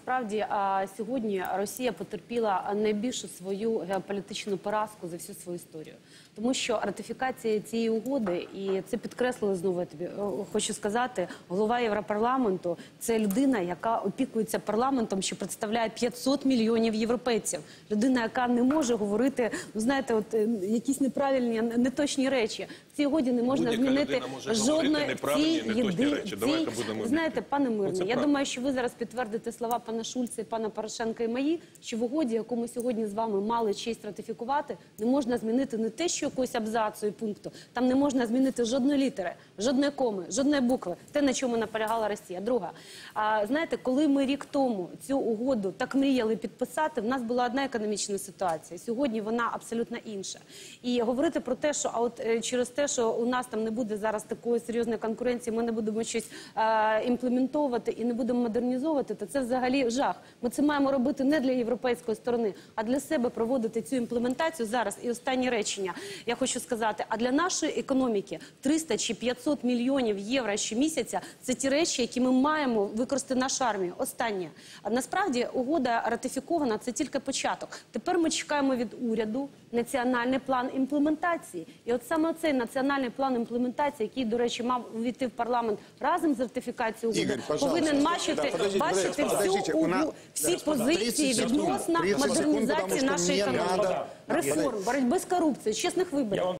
Насправді сьогодні Росія потерпіла найбільшу свою геополітичну поразку за всю свою історію, тому що ратифікація цієї угоди, і це підкреслили знову. Я тобі хочу сказати, голова Європарламенту це людина, яка опікується парламентом, що представляє 500 мільйонів європейців. Людина, яка не може говорити, ну знаєте, от е, якісь неправильні, неточні речі. В цій угоді не можна змінити може жодної неправильні, єди- речі. Давайте будемо знаєте, пане Мирне, я правда. думаю, що ви зараз підтвердите слова пана Шульца і пана Порошенка і мої, що в угоді, яку ми сьогодні з вами мали честь ратифікувати, не можна змінити не те, що якогось абзацу пункту, там не можна змінити жодної літери, жодної коми, жодної букви. Те, на чому наполягала Росія. Друга, а, знаєте, коли ми рік тому цю угоду так мріяли підписати, в нас була одна економічна ситуація. Сьогодні вона абсолютно інша. І говорити про те, що а от е, через те, що у нас там не буде зараз такої серйозної конкуренції, ми не будемо щось е, імплементовувати і не будемо модернізовувати, то це взагалі жах. Ми це маємо робити не для європейської сторони, а для себе проводити цю імплементацію зараз. І останнє речення я хочу сказати: а для нашої економіки 300 чи 500 мільйонів євро щомісяця це ті речі, які ми маємо використати нашу армію. Останнє насправді угода ратифікована. Це тільки початок. Тепер ми чекаємо від уряду національний план імплементації. І от саме цей національний план імплементації, який, до речі, мав увійти в парламент разом з ратифікацією угоди, Ігор, повинен бачити, Да, бачити всю нас- всі позиції відносно 30 модернізації нашої економіки, реформ, боротьби з корупцією, чесних виборів.